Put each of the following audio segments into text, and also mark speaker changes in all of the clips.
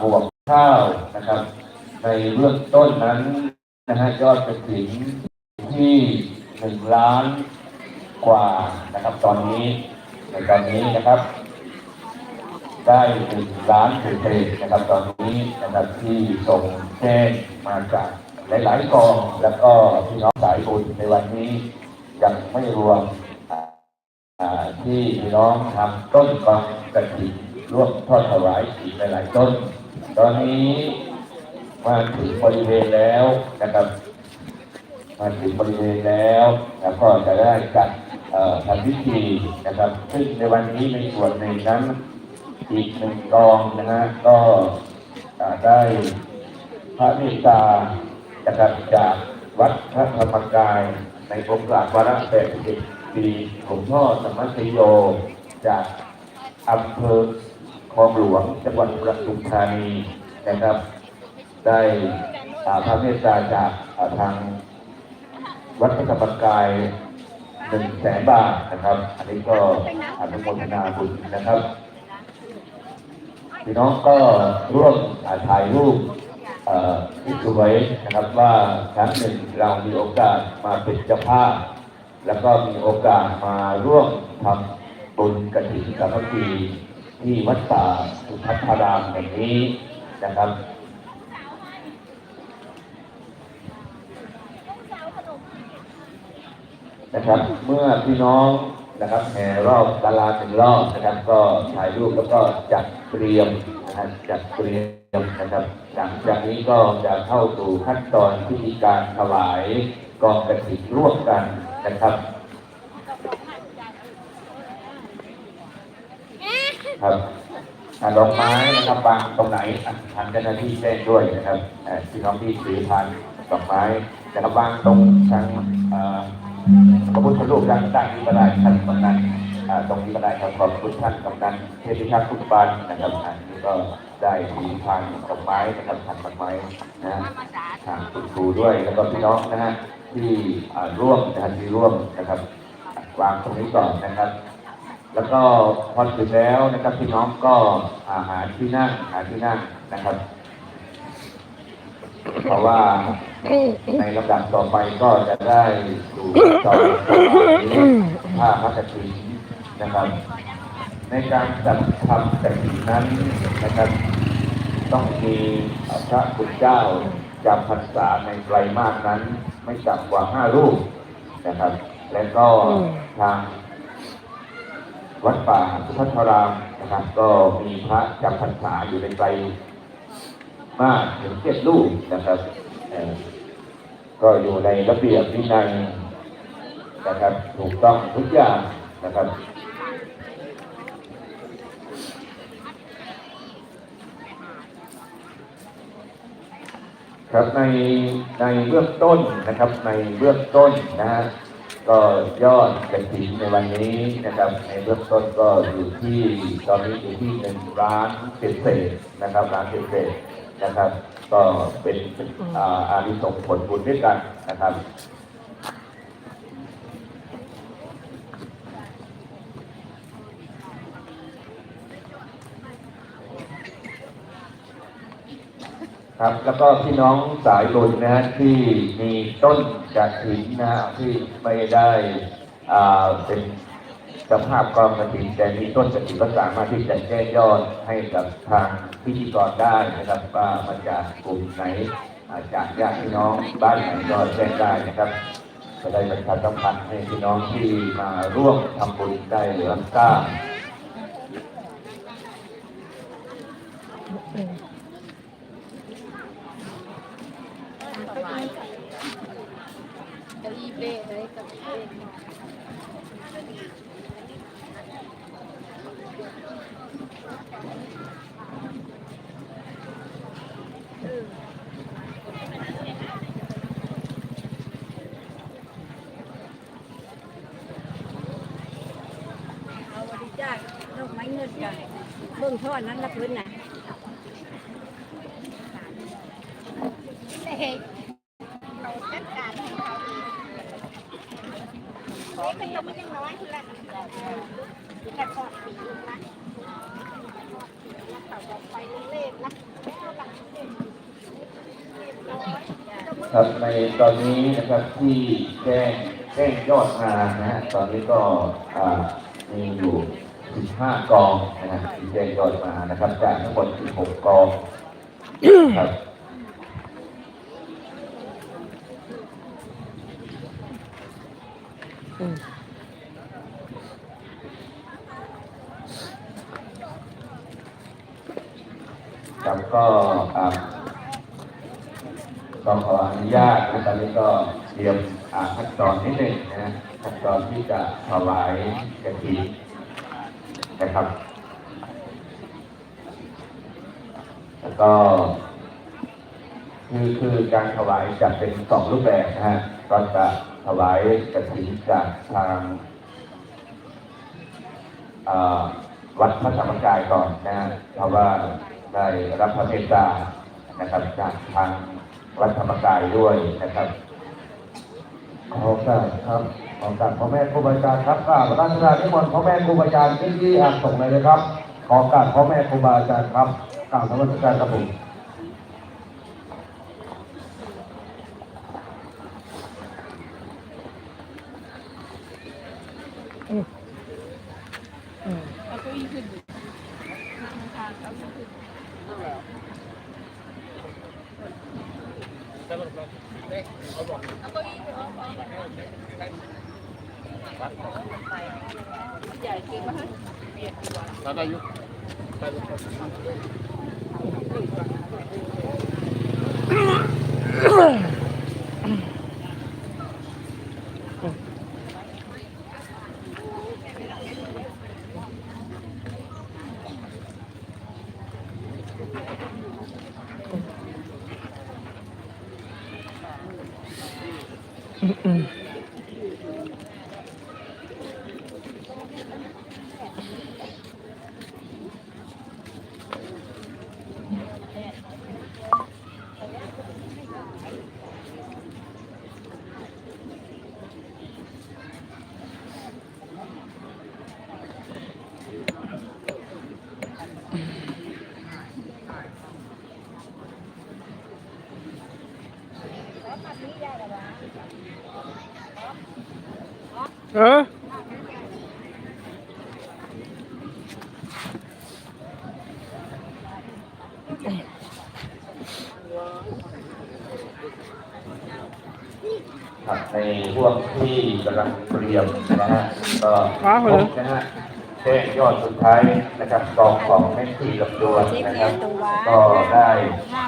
Speaker 1: บวกข้าวนะครับ ในเบื้องต้นนั้นนะฮะยอดกระถิ่นที่หนึ่งล้านกว่านะครับตอนนี้ในตอนนี้นะครับ ได้หนึ่งล้านเศษนะครับตอนนี้นะครับที่ส่งแจ้งมาจากหลาย ๆกอง แล้วก็พี่น้องสายบุญในวันนี้ยังไม่รวมที่พี่น้องทำต้นกองกระถิ่น ร่วมทอดถวายอีกหลาย ๆ ต้น ตอนนี้มาถึงบริเวณแล้วนะครับ มาถึงบริเวณแล้วแล้วก็จะได้จัดทำพิธีนะครับ ซึ่งในวันนี้ในส่วนหนึ่งนั้นอีกหนึ่งกองนะฮะก็อ่าได้พระเมตตานะครับจากวัดพระธรรมกายในโอกาวาระแปดสิบปีของพ่อสมมัชโยจากอำเภอ คลองหลวงจังหวัดประทุมธานีนะครับ ได้อ่าพระเมตตาจากทางวัดพระธรรมกายหนึ่งแสนบาทนะครับ อันนี้ก็อนุโมทนาบุญนะครับพี่น้องก็ร่วมถ่ายรูปอ่อที่สวยนะครับว่าครั้งหนึ่งเรามีโอกาสมาเป็นเจ้าภาพ แล้วก็มีโอกาสมาร่วมทำบุญกฐินสามัคคี ที่วัดป่าสุทัศนารามแห่งนี้นะครับนะครับ เมื่อพี่น้องนะครับแห่รอบตลาดหนึ่งรอบนะครับ ก็ถ่ายรูปแล้วก็จัดเตรียมนะครับจัดเตรียมนะครับ หลังจากนี้ก็จะเข้าสู่ขั้นตอนพิธีการถวายกองกระถิ่นร่วมกันนะครับ ครับดอกไม้นะครับวางตรงไหนอะทางเจ้าหน้าที่แจ้งด้วยนะครับอ่าพี่น้องที่ถือพันดอกไม้นะครับวางตรงทางพระพุทธรูปด้านด้านนี้ก็ได้ท่านกำนันตรงนี้ก็ได้ครับขอบคุณท่านกำนันเทพิทักษ์พุทธบาลนะครับอันนี้ก็ได้มีทางดอกไม้นะครับทางดอกไม้นะฮะทางคุณครูด้วยแล้วก็พี่น้องนะฮะที่ร่วมนะครับที่ร่วมนะครับวางตรงนี้ก่อนนะครับ แล้วก็พอถึงแล้วนะครับพี่น้องก็อาหาที่นั่งหาที่นั่งนะครับ เพราะว่าในลำดับต่อไปก็จะได้สู่ต่อผ้าพระกฐินนะครับ ในการจัดทำกฐินนั้นนะครับ ต้องมีพระคุณเจ้าจำพรรษาในไตรมาสนั้น ไม่ต่ำกว่าห้ารูปนะครับ และก็ทาง วัดป่าสุพัทธารามนะครับ ก็มีพระจำพรรษาอยู่ในไตรมากถึงเจ็ดลูกนะครับก็อยู่ในระเบียบวินัยนะครับถูกต้องทุกอย่างนะครับครับในในเบื้องต้นนะครับในเบื้องต้นนะฮะ ก็ยอดกระถิ่นในวันนี้นะครับ ในเบื้องต้นก็อยู่ที่ตอนนี้อยู่ที่หนึ่งร้านเศษเศษนะครับร้านเศษเศษนะครับ ก็เป็นอาริสงผลบุญด้วยกันนะครับ ครับ แล้วก็พี่น้องสายบุญนะฮะที่มีต้นกระถินนะฮะที่ไม่ได้อ่าเป็นสภาพกองกระถินแต่มีต้นกระถินก็สามารถที่จะแจ้งยอดให้กับทางพิธีกรได้นะครับว่ามาจากกลุ่มไหนาจากญาติพี่น้องบ้านไหนก็แจ้งได้นะครับจะได้ประชาสัมพันธ์ให้พี่น้องที่มาร่วมทำบุญได้รับทราบ
Speaker 2: นท่อนั้นละพื้นน่ะ
Speaker 3: เราจัดการของเราเอนี่เป็นตัวนน้อยคือละแต่ก่อ
Speaker 1: ครับในตอนนี้นะครับที่แจ้งแจ้งยอดงานะฮะตอนนี้ก็มีอยู่ 15 กอง ยอดมานะครับ จากทั้งหมด 16 กองครับครับก็ก็ขออนุญาตนะตอนนี้ก็เตรียมอ่าขั้นตอนนิดหนึ่งนะขั้นตอนที่จะถวายกฐินนะครับ แล้ว ก็คือคือการถวายจะเป็นสองรูปแบบนะฮะก็จะถวายกฐินจากทางวัดพระธรรมกายก่อนนะฮะเพราะว่าได้รับพระเมตตานะครับจากทางวัดธรรมกายด้วยนะครับขอการครับขอการพ่อแม่ครูบาอาจารย์ครับกราบรัชกาลที่มนต์พ่อแม่ครูบาอาจารย์ที่ที่อ่านส่งเลยนะครับขอการพ่อแม่ครูบาอาจารย์ครับ กราบนมัสการครับผม
Speaker 4: อืม
Speaker 5: เอาเก้าอี้ขึ้นดิทางเอาขึ้น ใหญ่เกินป่ะฮะเบียดดีกว่า
Speaker 4: อืมอืม เออ
Speaker 1: ในห่วงที่กำลังเตรียมนะฮะก็พบนะฮะแจ้งยอดสุดท้ายนะครับกองของแม่ทีลำดวนนะครับ ก็ได้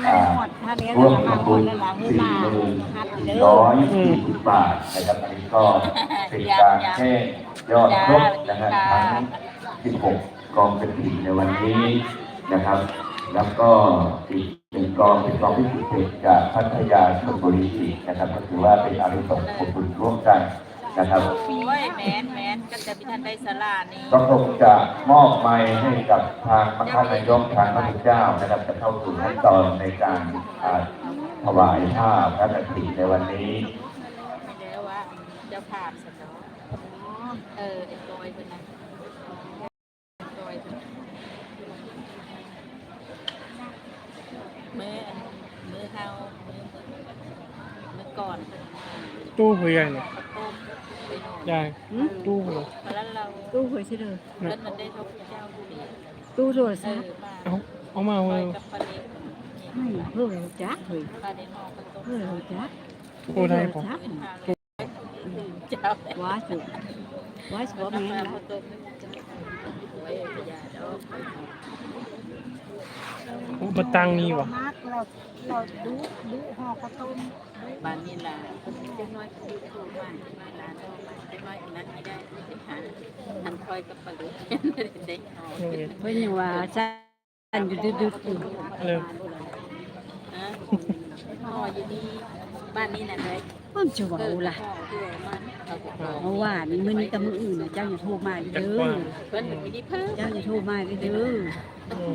Speaker 1: อ่า ร่วมทำบุญสี่หมื่นร้อยสี่สิบบาทนะครับอันนี้ก็เป็นการแจ้งยอดครบนะครับทั้งสิบหกกองกระถิ่นในวันนี้นะครับ แล้วก็อีกหนึ่งกองเป็นกองที่พิเศษจากพัทยาชลบุรีนะครับก็ถือว่าเป็นอาริสงส์ผลบุญร่วมกัน นะครับ
Speaker 5: โอ้ยแมนแมนก็จะพิทันได้สลานี่
Speaker 1: ก็คงจะมอบไม้ให้กับทางพระท่านนายกทางพระพุทธเจ้านะครับจะเข้าสู่ขั้นตอนในการอ่าถวายผ้าพระกฐินในวันนี้
Speaker 5: ไม่แล้วว่าเจ้าภาพสนอเออไอ้บอยเป็นนะบอยเป็นมืออันมือเฮามือมือก่อนเป็น
Speaker 4: ตู้เพื่อนเนี่ย
Speaker 5: ข้าวต้มไปนอน
Speaker 4: ยายตู้เลย
Speaker 5: มาแล้วเรา
Speaker 6: ตู้หวยใช่เลย
Speaker 5: เพิ่นมันได้ทบเจ้าบุรี
Speaker 6: ตู้โทร
Speaker 5: เอ
Speaker 6: ศัพ
Speaker 5: อ
Speaker 6: ท์
Speaker 5: มา
Speaker 4: เอาเอามา
Speaker 5: ค
Speaker 4: เอา
Speaker 5: อย
Speaker 4: มา
Speaker 5: กับปลาเล็ก
Speaker 6: ไม่เพิ่งจักเลย
Speaker 5: ปลาเด็กหม้อข้าวต้ม
Speaker 6: เพิ่งจัก
Speaker 4: โอ้ได้ปะ
Speaker 6: จัก
Speaker 5: เป็นข้าวเลยเจ้า
Speaker 6: ว้าสุว้าสุ
Speaker 5: ก็
Speaker 6: ว่า
Speaker 5: แม่
Speaker 6: แม่
Speaker 5: น
Speaker 6: น
Speaker 5: ละ
Speaker 6: ละ
Speaker 5: ไว้พยาดอก
Speaker 4: อุปตังนี่วะ
Speaker 3: มากเราเราดูดูห่อข้าวต้ม
Speaker 5: บ้านนี่ล่ะเจ้าน้อยคือโทรมามาร้านเจ้าน้ อยนั้นไม่ได้ไปหาทันคอยกับปลาเล็กได้หอ
Speaker 4: โรงเรียน
Speaker 6: เพิ่นยังว่าจันอยู่ดึกๆอยู่
Speaker 4: เร็ว
Speaker 5: ฮะห่ออยู่นี่บ้านนี้น่ะเลย
Speaker 6: เพิ่นจะเว้าล่ะ
Speaker 5: ห่อคือมันเอาไปห่อ
Speaker 6: เมื่อวานนี้มื้อนี้กับมื้ออื่นน่ะเจ้าอย่าโทรมาเด้อ
Speaker 5: เพิ่นมีนี่เพิ่ม
Speaker 6: เจ้าอย่าโทรมาเด้อ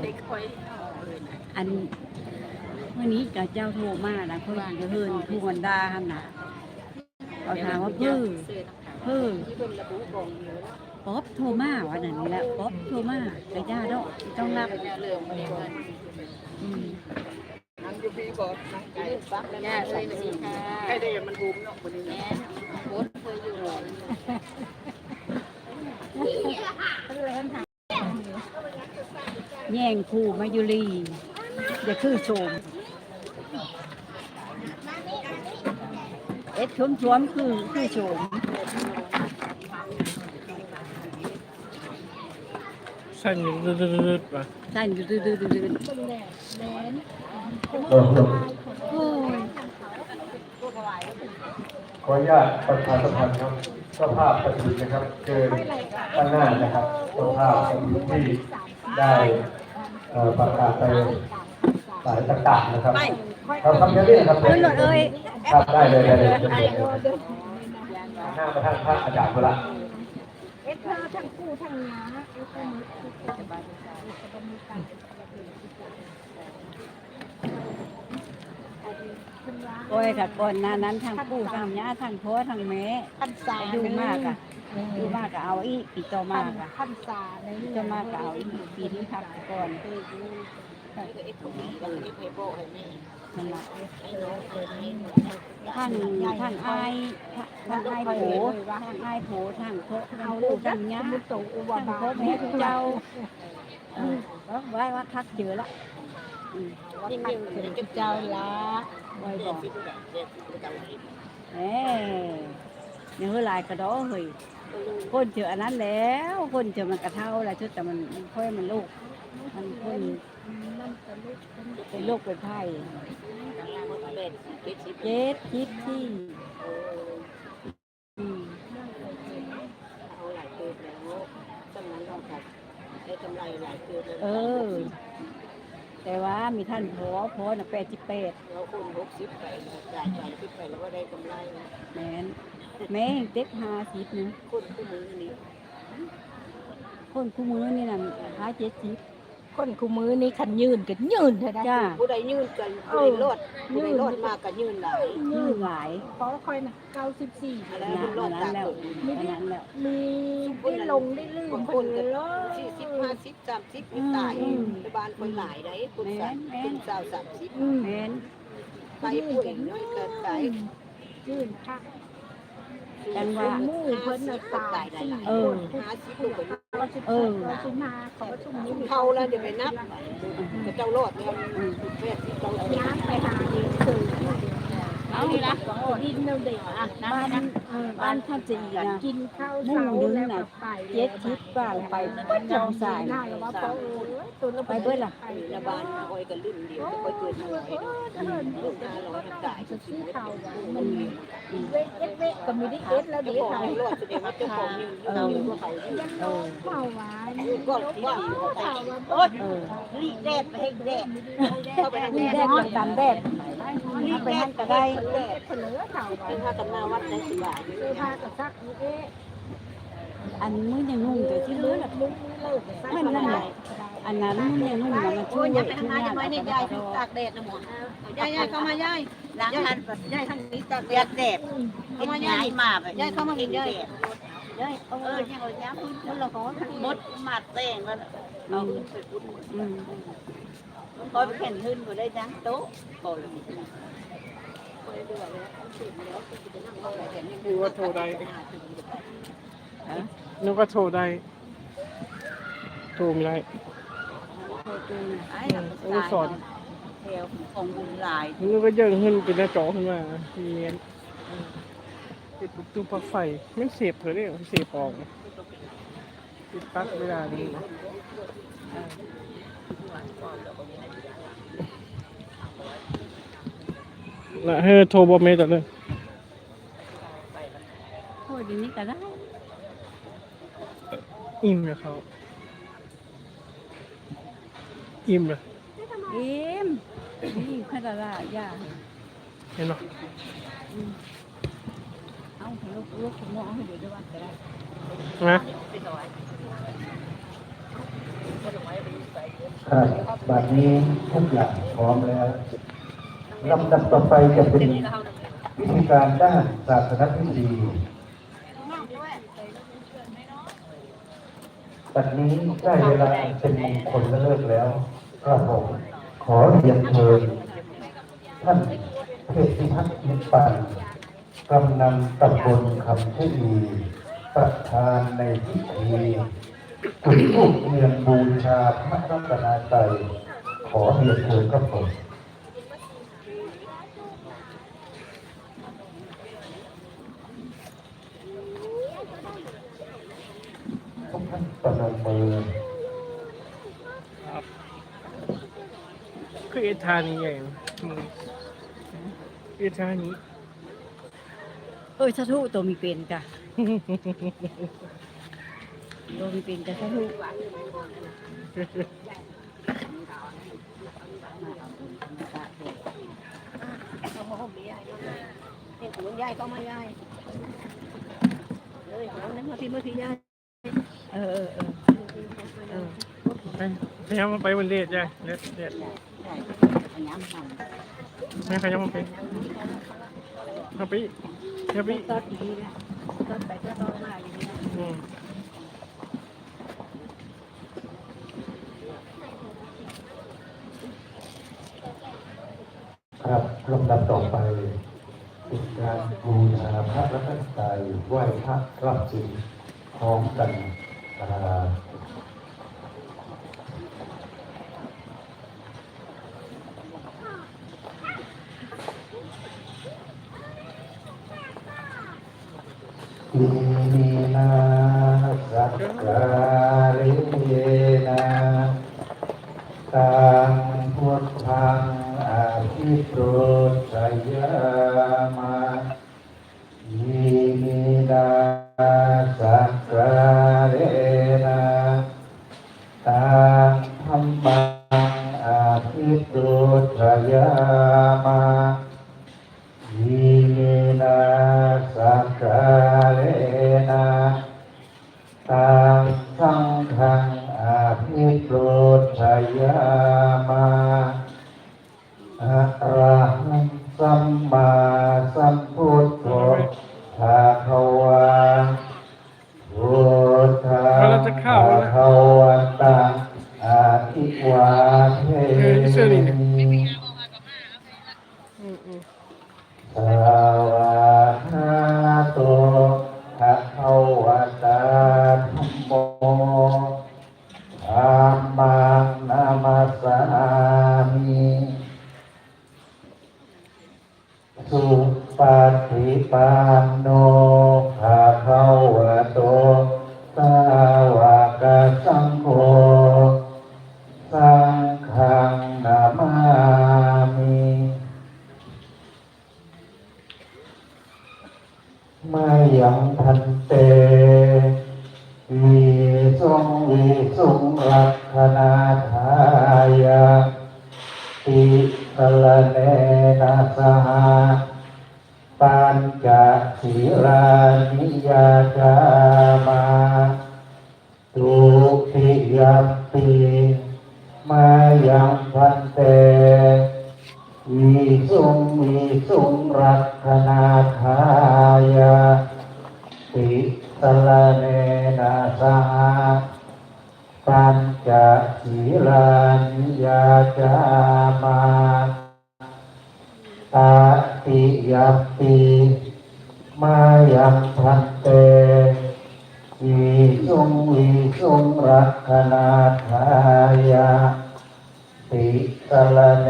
Speaker 5: ได้คอยอะ
Speaker 6: อันมื้อนี้ก็เจ้าโทรมานะเพิ่นจะเฮินผู้วันดาหันน่ะเขาถามว่าเพิ่น
Speaker 5: เสื้อ
Speaker 6: เพิ่น
Speaker 5: ที่เพิ่นระบุบออ
Speaker 6: ป๊อบโทรมาว่านั่นนี่แหละป๊อบโทรมาก็ย่าดอกต้องรับ
Speaker 5: แนวเรื่องมันเงิน
Speaker 6: อืม
Speaker 2: ย่อ้ยสวัสดีค่ะใครได้มันบูมเนาะคนนี้แม่โคตรเคยอยู่เลย
Speaker 6: แย่งคู่มายุรีอย่าคือโสมเอ็ดชมชวมๆคือคือโสม
Speaker 4: สั่นอยู่ดืดๆๆว่ะ
Speaker 6: สั่นอยู่ดื้อดื้อดื้อดื้อ
Speaker 1: เออขออนุญาตประชาสัมพันธ์ครับเจ้าภาพประดิษฐ์นะครับเชิญข้างหน้านะครับเจ้าภาพประดิษฐ์ที่ได้เอ่อประกาศไปสายต่างๆนะครับเราทำเยอะๆครับ
Speaker 6: เอ้ยหลดเอ้ย
Speaker 1: ครับได้เลยได้เลยได้เลยหน้ามาทางพระอาจารย์คนละ
Speaker 3: เอ็ดเธอทั้งคู่ทั้งน้าเอ็ดเธอมือคือจะบาดจะมีการ
Speaker 6: โอ้ยค่ะก่อนหน้านั้นทางปู่ทางย่าทางพ่อทางแม่
Speaker 3: พันษา
Speaker 6: อยู่มากอะอยู่มากก็เอาอีกปีต่อมากอะ
Speaker 3: พันษาใน
Speaker 6: ปีต่อมากก็เอาอีกปีที่พักก่อน นั่นล่ะท่านท่านไอายท่านไอายโผท่านไอายโผท่างพ่อางปู่ทางย่า
Speaker 3: มุตโตอุบา
Speaker 6: ทาง
Speaker 3: บา
Speaker 6: พ่อแม่เจ้าเออไว้ว่าคักเจอละอืม
Speaker 3: ยิ่งยิ่งถึงเจ้าละ
Speaker 6: ไว้บอกเอ้ยังเฮือหลายกระดอเฮ้ยคนเจออันนั้นแล้ว คนเจอมันกระเท่าแล้วชุดแต่มันค่อยมันลูก มันคนเป็นโรคเป็นไข้เจ็ดทิพที่เออ แต่ว่ามีท่านพอพอน่ะแปดสิบแปด
Speaker 2: เราคุณหกสิบไปจ่ายจ่ายสิบไปแล้วว่าได้กำไร
Speaker 6: แม่นแม่งเต็กห้าสิบนึง
Speaker 2: คุณคู่มือนี้
Speaker 6: คนคู่มือนี่น่ะห้าเจ็ดสิบ
Speaker 3: คนคู่มือนี่ขันยืนกันยืนเถอะนะ
Speaker 6: จ้า
Speaker 2: ผู้ใดยื่นกันผู้ใดรอดผู้ใดรอดมากก็ยื่นหลาย
Speaker 6: ยืนหลาย
Speaker 3: ขอคอยนะเก้าสิบสี่
Speaker 2: อะไร
Speaker 6: อัน
Speaker 2: มันรอด
Speaker 6: นั้
Speaker 2: ตาน
Speaker 6: แล้ว
Speaker 2: คน
Speaker 6: อันนั้นแล้ว
Speaker 3: มีได้ลงได้ลื่น
Speaker 2: บาง
Speaker 3: ค
Speaker 2: คน
Speaker 3: น
Speaker 2: ก็
Speaker 3: เลย
Speaker 2: สี่สิบห้าสิบสามสิบไม่ตายในบ้านคนหลายได้คุณสามคุณสาวสามสิบ
Speaker 6: แม่น
Speaker 2: ไปป่วยน้อยเกินไป
Speaker 3: ยืนพัก
Speaker 6: จังว่า
Speaker 3: มู่เพิ่นน่ะตายสี่
Speaker 6: เออ
Speaker 2: ห้าสิบลูก
Speaker 6: เออ
Speaker 3: เราชุมาขอชุมนี้
Speaker 2: เขาแล้วเดี๋ยวไปนับเจ้ารอดแล้วแม่ที่เจ้า
Speaker 3: ย้ำไปหาเด็กสื่อเอาดีละดินเนเด็กอะ
Speaker 6: บ้านเออบ้านท่านจีนะ
Speaker 3: กินข้าวเช้าแล้วก็ไป
Speaker 6: เจ็ดทิศบ้างไปเบิ้ลจังสาย
Speaker 3: หน้าว่าเพราะตัวเรา
Speaker 6: ไปเบิ้ลล่ะ
Speaker 2: ระบาดคอยกันลื่นเดียวคอยเกิดมาหน่อยลูกห้าร้อยตายชีวิต
Speaker 3: เขามันเวทเวทก็ไม่ได้เอ็ดแล้ว
Speaker 2: เจ้า
Speaker 3: เด็ก
Speaker 2: ของ
Speaker 3: เขา
Speaker 2: รอดแสดงว่าเจ้าของยืนยืนว่าเขายืน
Speaker 6: เออ
Speaker 3: เข่าหวาน
Speaker 2: ก็ว่า
Speaker 3: เข่า
Speaker 2: โอ๊ย
Speaker 6: เออ
Speaker 2: รีแดดไปให้แดดเข้าไปทาง
Speaker 6: นี่
Speaker 2: แด
Speaker 6: แด
Speaker 2: ด
Speaker 6: ดกับกันแดดเอาไปให้ก็ได้
Speaker 2: แดด
Speaker 3: เสนอเข่าหวา
Speaker 2: เป็นนผ้ากันมาวัดได้สิบาท
Speaker 3: เสื้อผ้ากับซักเอ๊ะ
Speaker 6: อันมื้อยังนุ่งแต่ที่เหลือน่ะ
Speaker 3: มุ้งเลิกซัก
Speaker 6: มันนั่นแหละอันนั้นมื้อยังนุ่งน่ะมันช่
Speaker 2: โอ้
Speaker 6: วยย
Speaker 2: ยายไป
Speaker 6: ช่
Speaker 2: ทาง
Speaker 6: วย
Speaker 2: ไหน
Speaker 6: งาน
Speaker 2: จะไม่นี่ยายตากแดดนะหมอยายยายเข้ามายายล้างทันยายทางนี้ตากแดดแดดเข้ามายายมาไปยายเข้ามาเห็นยายยายเออยังเอาย้ำมันเราก็มดมาแตงแล้วเอาไปพุด
Speaker 6: อืม
Speaker 2: คอยไปเข็นขึ้นก็ได้จังโต๊ะโอ้ย
Speaker 4: นึกว่าโทรได้นึกว่าโทรได้ โทรไม่ได้
Speaker 2: ไอ้สอนเทวของบุญหลาย
Speaker 4: นึกว่าเยิ่งขึ้นเป็นหน้าจอขึ้นมาเนียนปิดประตูปลั๊กไฟไม่เสียบเถอะเนี่ยเสียบออกปิดปลั๊กเวลานี้ นะเฮ้ยโทรบอกเมย์ต่อเลย
Speaker 6: โอ้ยเดี๋ยวนี้ก็ได้
Speaker 4: อิ่มเลยเขาอิ่มเลย
Speaker 6: เอ็มนี่ขนาดละย่า
Speaker 4: เห็นไหม
Speaker 6: เอาลูกลูกผมมองให้เดี๋ยวด้วยว่าก็ได้
Speaker 4: นะ
Speaker 1: ครับบัดนี้ทุกอย่างพร้อมแล้ว ลำดับต่อไปจะเป็นวิธีการด้านศาสนพิธีบัดนี้ได้เวลาเป็นมงคลและเลิกแล้วก็ผมขอเรียนเชิญ
Speaker 7: ท่านเทพพิทักษ์อินปันกำนันตำบลคำชะอีประธานในพิธีจุดธูปเทียนบูชาพระรัตนตรัยขอเรียนเชิญครับผม ทุกท่านประนมมือ
Speaker 4: คือเอ ทานี่ไงมึงเอทานี้
Speaker 6: เอ้ยสะทุตัวมีเป็นกะตัวมีเป็นกะสะทุ
Speaker 3: เขามาห่มยายเห็นคุณยายก็มายายเลยเขาเนี่ยมาพี่มาพี่ยาย
Speaker 6: เออเออเออเออ
Speaker 4: ไปพยายามมาไปบนเลดจ้ะเลดเลด
Speaker 6: อันนี้มั น
Speaker 4: ไม่พยายามมาไปเอาไปเอาไป
Speaker 6: ตอดดีนะตอดไปก็ตอดมาอย่างนี้
Speaker 4: อืม
Speaker 7: ครับลำดับต่อไปเป็นการบูชาพระรัตนตรัยไหว้พระรับสินพร้อมกันอ่า ต กสั ยัปปิมายังพันเตวิสุงวิสุงรักขณาทายาติสลเน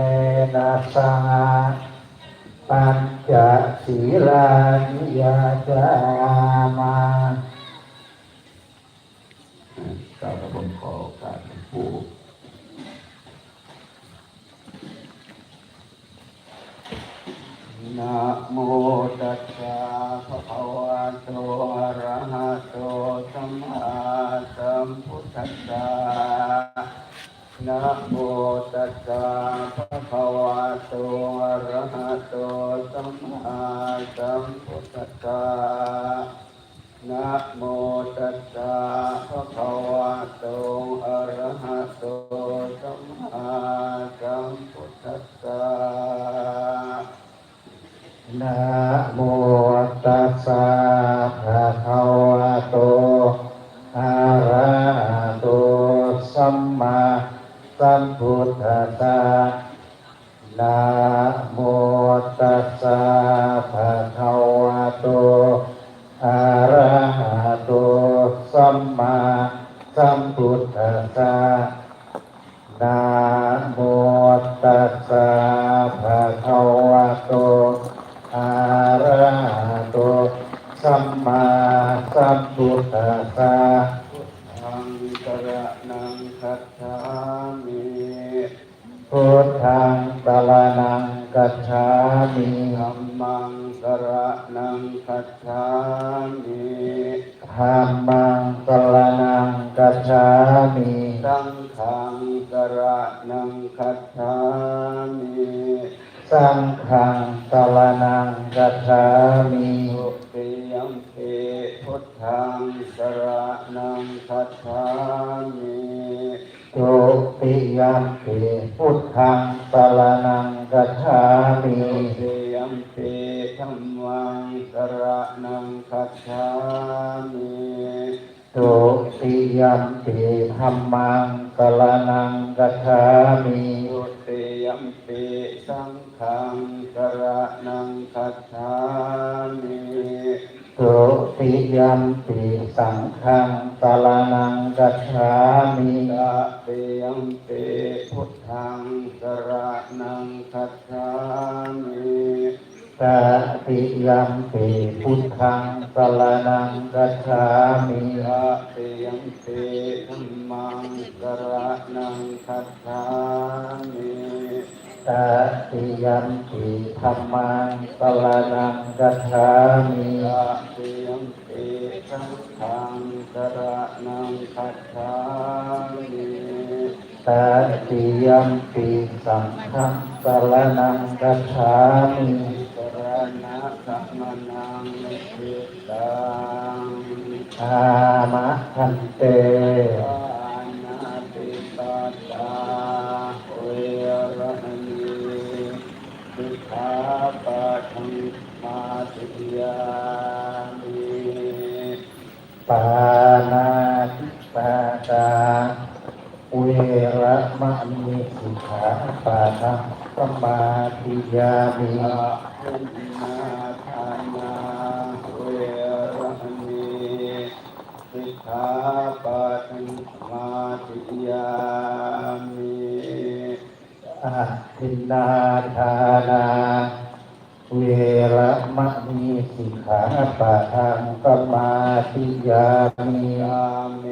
Speaker 7: นะสหปัญจศีลานิยาจามา กรา
Speaker 1: บผมขอโอกาสหลวงปู่
Speaker 7: นะโมตัสสะภะคะวะโตอะระหะโตสัมมาสัมพุทธัสสะนะโมตัสสะภะคะวะโตอะระหะโตสัมมาสัมพุทธัสสะนะโมตัสสะภะคะวะโตอะระหะโต มิธัมมั
Speaker 8: งสร
Speaker 7: ณังกัจฉามิ
Speaker 8: สังฆังสระนังคัจฉามิ
Speaker 7: สังฆังสรณังกัจฉามิ
Speaker 8: ทุติยัมปิพุทธังสระนังคัจฉามิ
Speaker 7: ตุติยัมปิพุทธังสรณังกัจฉามิ
Speaker 8: ทุติยัมปิธัมมังส ระนังคัจฉามิ
Speaker 7: ตุติยัมปิธัมมังสรณังกัจฉามิ
Speaker 8: ทุติยัมปิสังฆังสระนังคัจฉามิ
Speaker 7: ตุติยัมปิสังฆังสรณังกัจฉามิ
Speaker 8: ตติยัมปิพุทธังสระนังคัจฉามิ
Speaker 7: ตติยัมปิพุทธังสรณังกัจฉามิ
Speaker 8: ตติยัมปิธัมมังสระนังคัจฉามิ
Speaker 7: ตติยัมปิธัมมังสรณังกัจฉามิ
Speaker 8: ตติยัมปิสังฆังสระนังคัจฉามิ
Speaker 7: ตติยัมปิสังฆังสรณังกัจฉามิ
Speaker 8: มนังนิสิตัง
Speaker 7: อามะคันเต
Speaker 8: ปานาติปาตาเวรมณีสิกขาปะทังมาติยามิ
Speaker 7: ปานาติปาตาเวระมะมีสิกขาปาทังสมาธิยามิ
Speaker 8: ปะทังมาติยามิ
Speaker 7: อาทินนาทานาเวระมะมีสิกขาปาทังสมาธิยามิ
Speaker 8: ยาเม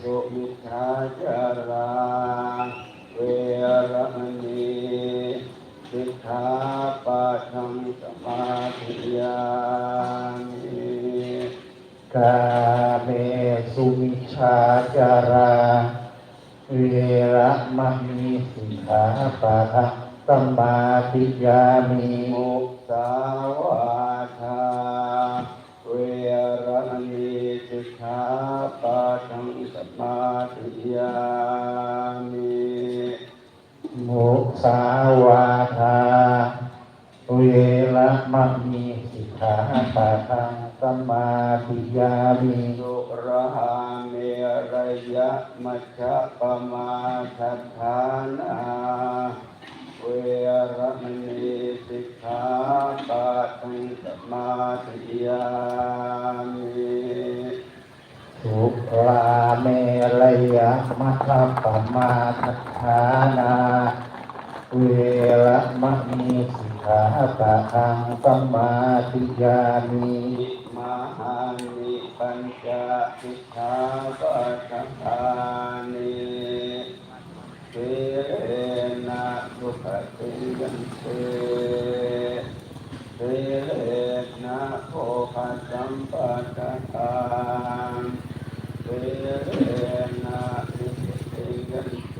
Speaker 8: สุมิชาจาราเวรมณีสิกขาปะทังสมาธิยามิ
Speaker 7: กาเมสุมิชาจาราเวระมะมีสิกขาปะทังสมาติยามิ
Speaker 8: มุสาวาทาเวรมณีสิกขาปะทังสมาธิยามิ
Speaker 7: มุสาวาทา เวระมะมีสิกขาปะทังสมาธิยามิ
Speaker 8: สุราเมรยะมัชฌะปมาทัฏฐานาเวรมณีสิกขาปะทังสมาธิยามิ
Speaker 7: สุราเมรยะมัคคปมาทัฏฐานา เวระมะมีสิกขาปะทังสมาธิยามิ
Speaker 8: อิมาหานิปัญจสิกขาปะทัฏฐานิเสเรนะสุขติยันเต เทเลนะโภคสัมปะทานเทเลนะนิสติยันเต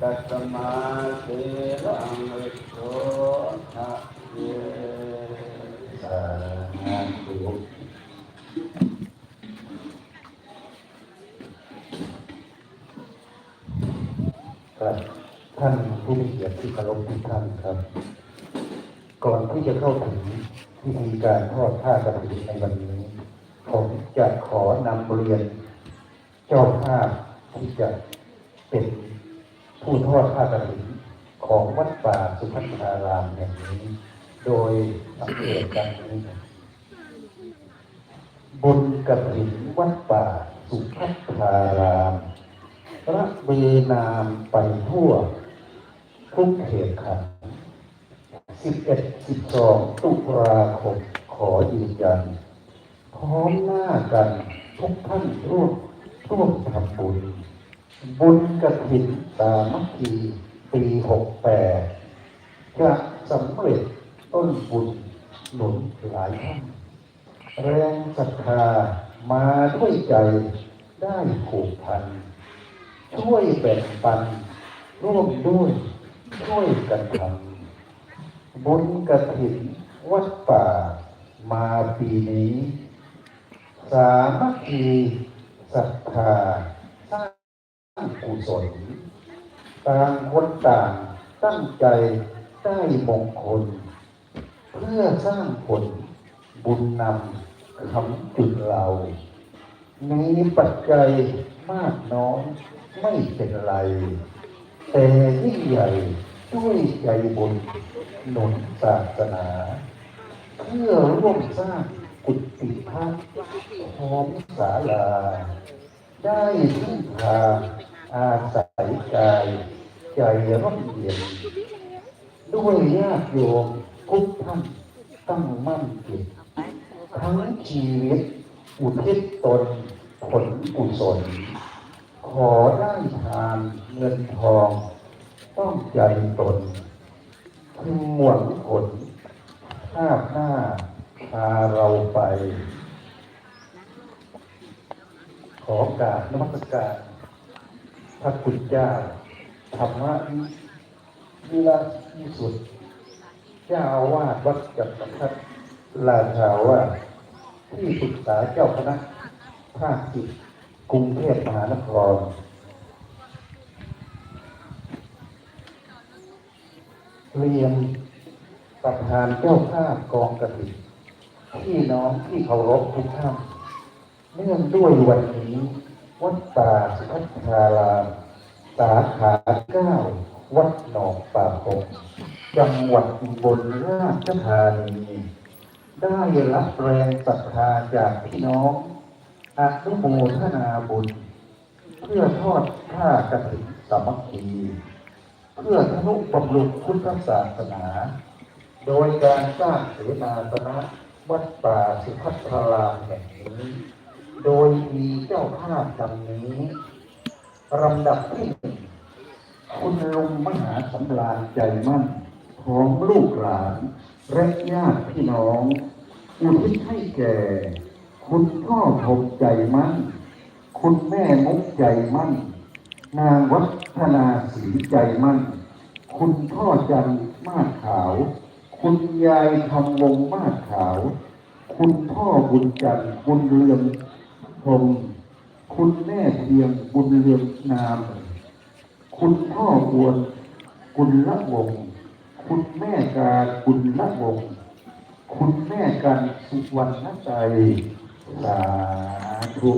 Speaker 8: ตัสมาเทรังวิโสทะเย
Speaker 7: สาธุครับท่านผู้มีเกียรติที่เคารพทุกท่านครับ ก่อนที่จะเข้าถึงพิธีการทอดผ้า กฐินในวันนี้ ผมจะขอนำเรียน เจ้าภาพที่จะเป็นผู้ทอดผ้ากฐินของวัดป่าสุพัฒนารามแห่งนี้ โดยสังเกตดังนี้บุญกระถิ่นวัดป่าสุพัฒนารามพระเวนามไปทั่ว ทุกเขตขันธ์11 12ตุลาคม ขอยืนยันพร้อมหน้ากันทุกท่านร่วมร่วมทำบุญ บุญกระถินสามัคคีปีหกแปดจะสำเร็จต้นบุญหนุนหลายท่านแรงศรัทธามาด้วยใจได้ผูกพัน ช่วยแบ่งปัน ร่วมด้วยช่วยกันทำบุญกระถินวัดป่า มาปีนี้ สามัคคีศรัทธาสร้างกุศลต่างคนต่างตั้งใจได้มงคล เพื่อสร้างผลบุญนำคำจุดเรามีปัจจัยมากน้อยไม่เป็นไร แต่ยิ่งใหญ่ด้วยใจบุญหนุนศาสนา เพื่อร่วมสร้างกุฏิพระพร้อมศาลา ได้พึ่งพาอาศัยกายใจร่มเย็นด้วยญาติโยมทุกท่านตั้งมั่นจิตทั้งชีวิตอุทิศตนผลกุศล ขอได้ทานเงินทอง ต้องใจตนพึงหวังผล ภาพหน้าพาเราไป ขอกราบนมัสการพระคุณเจ้าธรรมะวิลาที่สุด เจ้าอาวาสวัดจักรพรรดิราชาวาที่ปรึกษาเจ้าคณะภาคสิบกรุงเทพมหานคร เรียน ประธานเจ้าภาพกองกระถิ่นพี่น้องที่เคารพทุกท่านเนื่องด้วยวันนี้วัดป่าสุพัฒนารามสาขาเก้าวัดหนองป่าพงจังหวัดอุบลราชธานีได้รับแรงศรัทธาจากพี่น้องอนุโมทนาบุญ เพื่อทอดผ้ากฐินสามัคคีเพื่อทนุบำรุงพุทธศาสนา โดยการสร้างเสนาสนะวัดป่าสุพัฒนารามแห่งนี้ โดยมีเจ้าภาพดังนี้ลำดับที่หนึ่งคุณลุงมหาสำราญใจมั่นพร้อมลูกหลานและญาติพี่น้อง อุทิศให้แก่ คุณพ่อทงใจมั่น คุณแม่มุกใจมั่น นางวัฒนาศรีใจมั่น คุณพ่อจันมาศขาว คุณยายทำวงมาศขาว คุณพ่อบุญจันทร์บุญเรืองพรมคุณแม่เพียงบุญเรืองนาม คุณพ่ออวนกุลละวง คุณแม่การกุลละวง คุณแม่กันสุวรรณใจสาธุ